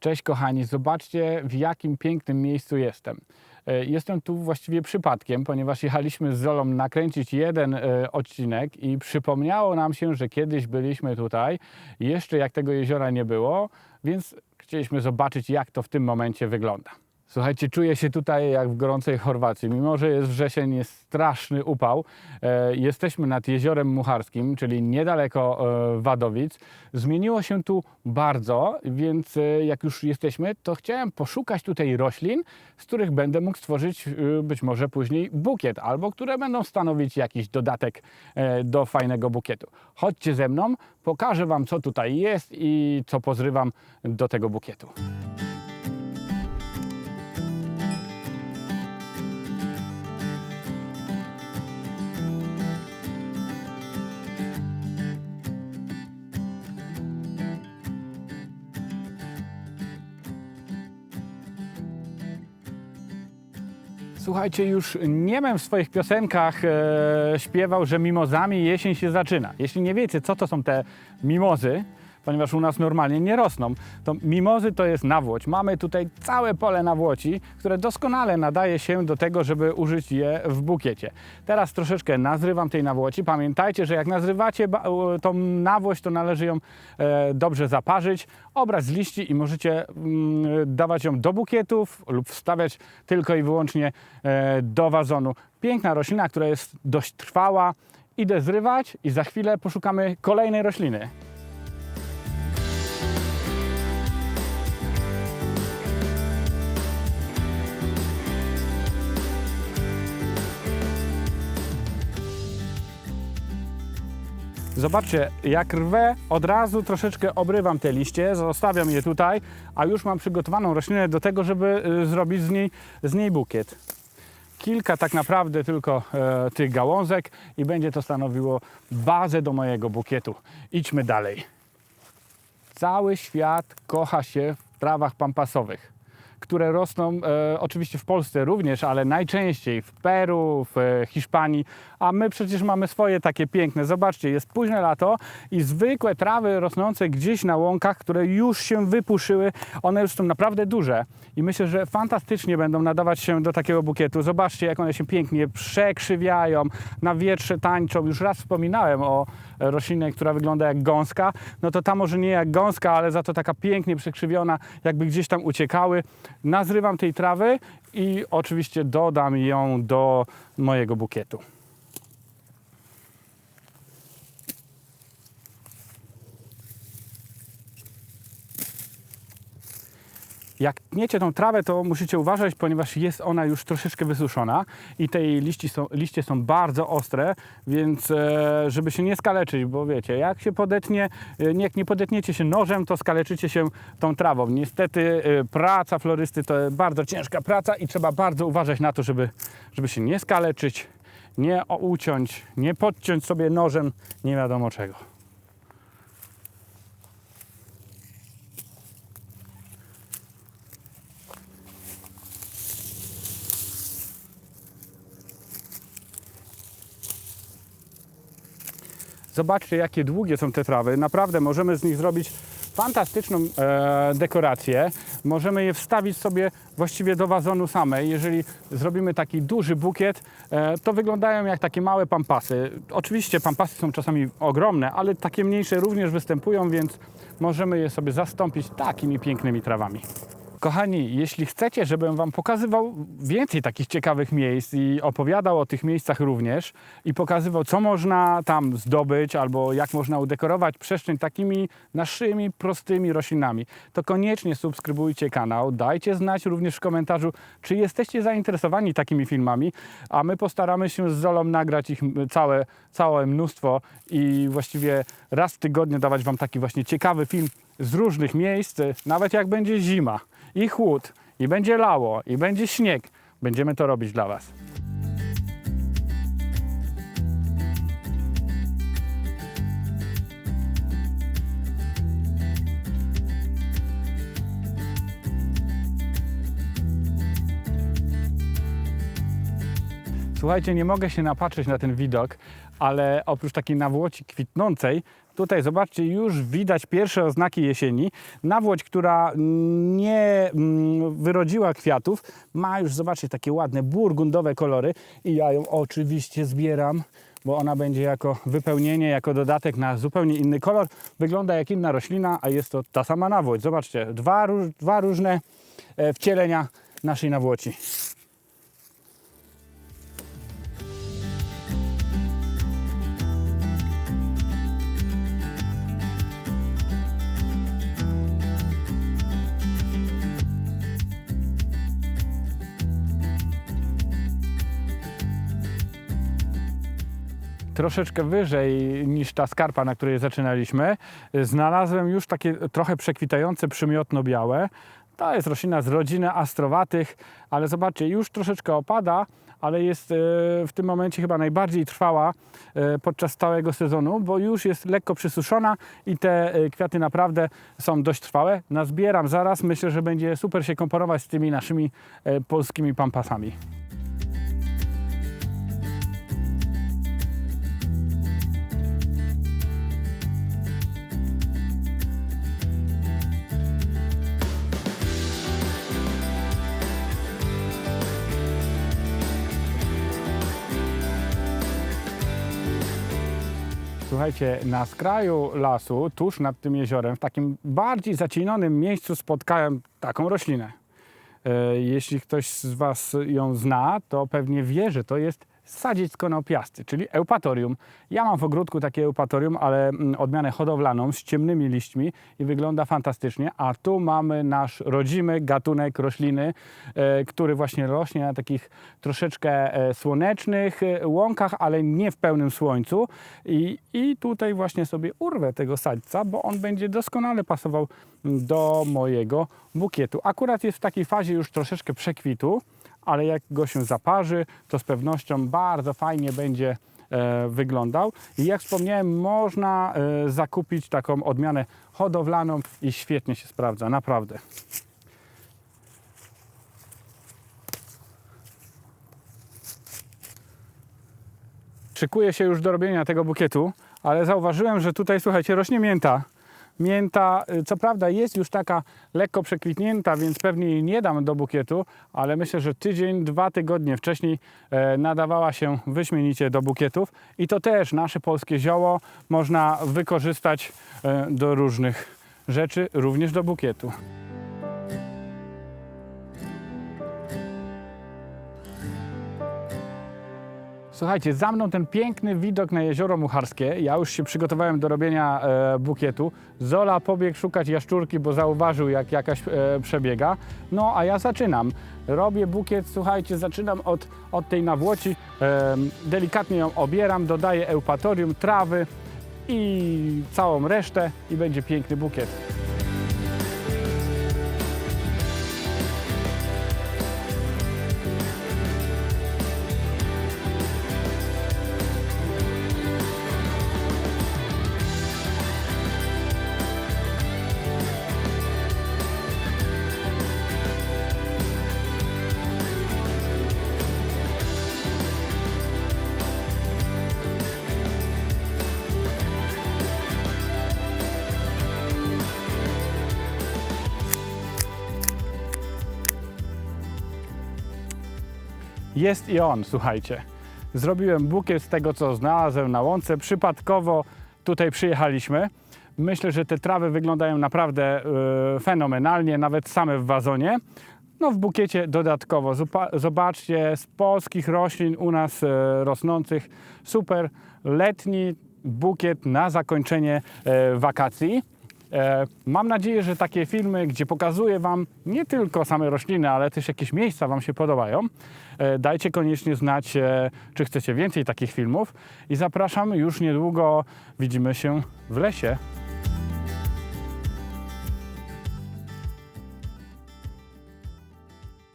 Cześć kochani, zobaczcie w jakim pięknym miejscu jestem. E, Jestem tu właściwie przypadkiem, ponieważ jechaliśmy z Zolą nakręcić jeden e, odcinek i przypomniało nam się, że kiedyś byliśmy tutaj, jeszcze jak tego jeziora nie było, więc chcieliśmy zobaczyć jak to w tym momencie wygląda. Słuchajcie, czuję się tutaj jak w gorącej Chorwacji. Mimo, że jest wrzesień, jest straszny upał. E, jesteśmy nad jeziorem Mucharskim, czyli niedaleko e, Wadowic. Zmieniło się tu bardzo, więc e, jak już jesteśmy, to chciałem poszukać tutaj roślin, z których będę mógł stworzyć e, być może później bukiet, albo które będą stanowić jakiś dodatek e, do fajnego bukietu. Chodźcie ze mną, pokażę Wam, co tutaj jest i co pozrywam do tego bukietu. Słuchajcie, już Niemem w swoich piosenkach e, śpiewał, że mimozami jesień się zaczyna. Jeśli nie wiecie, co to są te mimozy, ponieważ u nas normalnie nie rosną, to mimozy to jest nawłoć. Mamy tutaj całe pole nawłoci, które doskonale nadaje się do tego, żeby użyć je w bukiecie. Teraz troszeczkę nazrywam tej nawłoci. Pamiętajcie, że jak nazrywacie tą nawłość, to należy ją e, dobrze zaparzyć, obrać z liści i możecie mm, dawać ją do bukietów lub wstawiać tylko i wyłącznie e, do wazonu. Piękna roślina, która jest dość trwała. Idę zrywać i za chwilę poszukamy kolejnej rośliny. Zobaczcie, jak rwę, od razu troszeczkę obrywam te liście, zostawiam je tutaj, a już mam przygotowaną roślinę do tego, żeby y, zrobić z niej, z niej bukiet. Kilka tak naprawdę tylko e, tych gałązek i będzie to stanowiło bazę do mojego bukietu. Idźmy dalej. Cały świat kocha się w trawach pampasowych, które rosną e, oczywiście w Polsce również, ale najczęściej w Peru, w e, Hiszpanii, a my przecież mamy swoje takie piękne. Zobaczcie, jest późne lato i zwykłe trawy rosnące gdzieś na łąkach, które już się wypuszyły, one już są naprawdę duże i myślę, że fantastycznie będą nadawać się do takiego bukietu. Zobaczcie, jak one się pięknie przekrzywiają, na wietrze tańczą. Już raz wspominałem o roślinie, która wygląda jak gąska, no to ta może nie jak gąska, ale za to taka pięknie przekrzywiona, jakby gdzieś tam uciekały. Nazrywam tej trawy i oczywiście dodam ją do mojego bukietu. Jak tniecie tą trawę, to musicie uważać, ponieważ jest ona już troszeczkę wysuszona i te liści są, liście są bardzo ostre, więc e, żeby się nie skaleczyć, bo wiecie, jak się podetnie, e, jak nie podetniecie się nożem, to skaleczycie się tą trawą. Niestety e, praca florysty to bardzo ciężka praca i trzeba bardzo uważać na to, żeby, żeby się nie skaleczyć, nie uciąć, nie podciąć sobie nożem nie wiadomo czego. Zobaczcie, jakie długie są te trawy. Naprawdę możemy z nich zrobić fantastyczną e, dekorację. Możemy je wstawić sobie właściwie do wazonu samej. Jeżeli zrobimy taki duży bukiet, e, to wyglądają jak takie małe pampasy. Oczywiście pampasy są czasami ogromne, ale takie mniejsze również występują, więc możemy je sobie zastąpić takimi pięknymi trawami. Kochani, jeśli chcecie, żebym Wam pokazywał więcej takich ciekawych miejsc i opowiadał o tych miejscach również i pokazywał, co można tam zdobyć albo jak można udekorować przestrzeń takimi naszymi prostymi roślinami, to koniecznie subskrybujcie kanał. Dajcie znać również w komentarzu, czy jesteście zainteresowani takimi filmami, a my postaramy się z Zolą nagrać ich całe, całe mnóstwo i właściwie raz w tygodniu dawać Wam taki właśnie ciekawy film z różnych miejsc, nawet jak będzie zima i chłód, i będzie lało, i będzie śnieg, będziemy to robić dla Was. Słuchajcie, nie mogę się napatrzeć na ten widok, ale oprócz takiej nawłoci kwitnącej, Tutaj zobaczcie, już widać pierwsze oznaki jesieni. Nawłoć, która nie mm, wyrodziła kwiatów, ma już, zobaczcie, takie ładne burgundowe kolory i ja ją oczywiście zbieram, bo ona będzie jako wypełnienie, jako dodatek na zupełnie inny kolor. Wygląda jak inna roślina, a jest to ta sama nawłoć. Zobaczcie, dwa, dwa różne e, wcielenia naszej nawłoci. Troszeczkę wyżej niż ta skarpa, na której zaczynaliśmy, znalazłem już takie trochę przekwitające przymiotno-białe. To jest roślina z rodziny astrowatych, ale zobaczcie, już troszeczkę opada, ale jest e, w tym momencie chyba najbardziej trwała e, podczas całego sezonu, bo już jest lekko przysuszona i te e, kwiaty naprawdę są dość trwałe. Nazbieram zaraz, myślę, że będzie super się komponować z tymi naszymi polskimi pampasami. Słuchajcie, na skraju lasu, tuż nad tym jeziorem, w takim bardziej zacienionym miejscu spotkałem taką roślinę. E, Jeśli ktoś z Was ją zna, to pewnie wie, że to jest sadziec konopiasty, czyli eupatorium. Ja mam w ogródku takie eupatorium, ale mm, odmianę hodowlaną z ciemnymi liśćmi i wygląda fantastycznie. A tu mamy nasz rodzimy gatunek rośliny, e, który właśnie rośnie na takich troszeczkę e, słonecznych e, łąkach, ale nie w pełnym słońcu. I, I tutaj właśnie sobie urwę tego sadźca, bo on będzie doskonale pasował do mojego bukietu. Akurat jest w takiej fazie już troszeczkę przekwitu ale jak go się zaparzy, to z pewnością bardzo fajnie będzie e, wyglądał. I jak wspomniałem, można e, zakupić taką odmianę hodowlaną i świetnie się sprawdza, naprawdę. Szykuję się już do robienia tego bukietu, ale zauważyłem, że tutaj, słuchajcie, rośnie mięta. Mięta, y, co prawda, jest już taka lekko przekwitnięta, więc pewnie jej nie dam do bukietu, ale myślę, że tydzień, dwa tygodnie wcześniej e, nadawała się wyśmienicie do bukietów. I to też nasze polskie zioło można wykorzystać e, do różnych rzeczy, również do bukietu. Słuchajcie, za mną ten piękny widok na jezioro Mucharskie. Ja już się przygotowałem do robienia e, bukietu. Zola pobiegł szukać jaszczurki, bo zauważył, jak jakaś e, przebiega. No, a ja zaczynam. Robię bukiet, słuchajcie, zaczynam od, od tej nawłoci. E, delikatnie ją obieram, dodaję eupatorium, trawy i całą resztę i będzie piękny bukiet. Jest i on, słuchajcie. Zrobiłem bukiet z tego, co znalazłem na łące. Przypadkowo tutaj przyjechaliśmy. Myślę, że te trawy wyglądają naprawdę e, fenomenalnie, nawet same w wazonie. No w bukiecie dodatkowo. Zobaczcie, z polskich roślin u nas e, rosnących super letni bukiet na zakończenie e, wakacji. E, Mam nadzieję, że takie filmy, gdzie pokazuję Wam nie tylko same rośliny, ale też jakieś miejsca Wam się podobają. E, Dajcie koniecznie znać, e, czy chcecie więcej takich filmów i zapraszam już niedługo. Widzimy się w lesie.